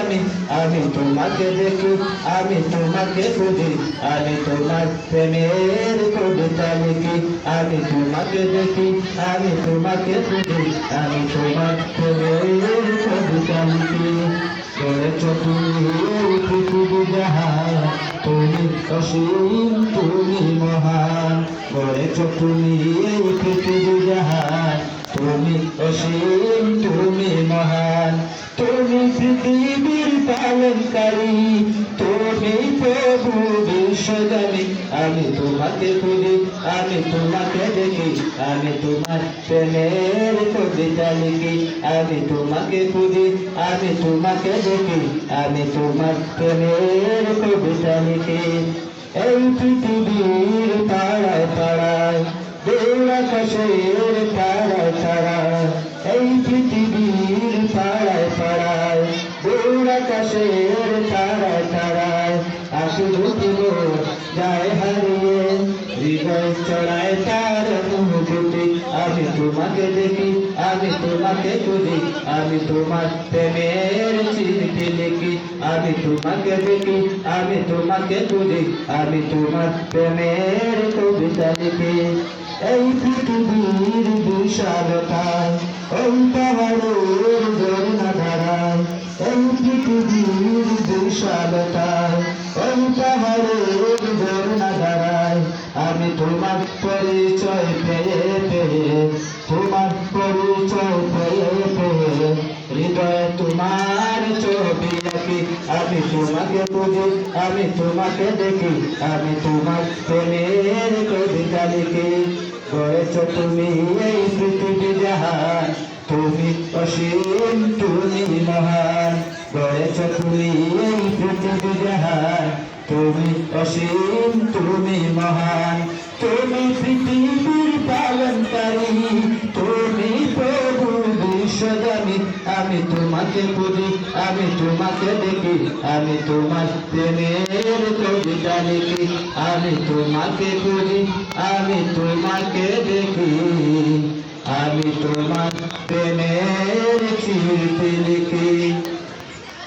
বিশ্বগামী আমি তোমাকে দেখি, আমি তোমাকে খুঁজি, আমি তোমার প্রেমের কবিতা লিখি, আমি তোমাকে দেখি, আমি তোমাকে খুঁজি, আমি তোমার প্রেমের কবিতা লিখি। গড়েছ তুমি পৃথিবী জাহান তুমি অসীম, তুমি মহান। গড়েছ তুমি পৃথিবী জাহান তুমি অসীম বিশ্বগামী আমি তোমাকে খুঁজি, আমি তোমাকে দেখি, আমি তোমার প্রেমের কবিতা লিখি আমি তোমাকে খুঁজি, আমি তোমাকে দেখি, আমি তোমার প্রেমের কবিতা লিখি এই পৃথিবীর পাড়ায় পাড়ায় দূর আকাশের তারায় তারায় এই পৃথিবীর পাড়ায় পাড়ায় দূর আকাশের যায় হারিয়ে। হৃদয় চড়ায় তার অনুভূতি আমি তোমাকে দেখি, আমি তোমাকে খুঁজি। আমি তোমার প্রেমের চিঠি লিখি। আমি তোমাকে দেখি, আমি তোমাকে খুঁজি। আমি তোমার প্রেমের কবিতা লিখি। এই পৃথিবীর বিশালতায়, ওই পাহাড়ের ঝর্ণা এই পৃথিবীর বিশালতায়, ওই পাহাড়ের আমি তোমার পরিচয় পেয়ে পেয়ে তোমার পরিচয় পেয়ে পেয়ে হৃদয়ে তোমার ছবি আঁকি, আমি তোমাকে বুঝি, আমি তোমাকে দেখি, আমি তোমার প্রেমের কবিতা লিখি। গড়েছ তুমি এই পৃথিবী জাহান, তুমি অসীম, তুমি মহান। গড়েছ তুমি এই পৃথিবী জাহান তুমি অসীম, তুমি মহান, তুমি পৃথিবীর পালনকারী, তুমি প্রভু বিশ্বগামী আমি তোমাকে বুঝি, আমি তোমাকে দেখি, আমি তোমার প্রেমের কবিতা লিখি। আমি তোমাকে বুঝি, আমি তোমাকে দেখি। আমি তোমার প্রেমের চিঠি লিখি।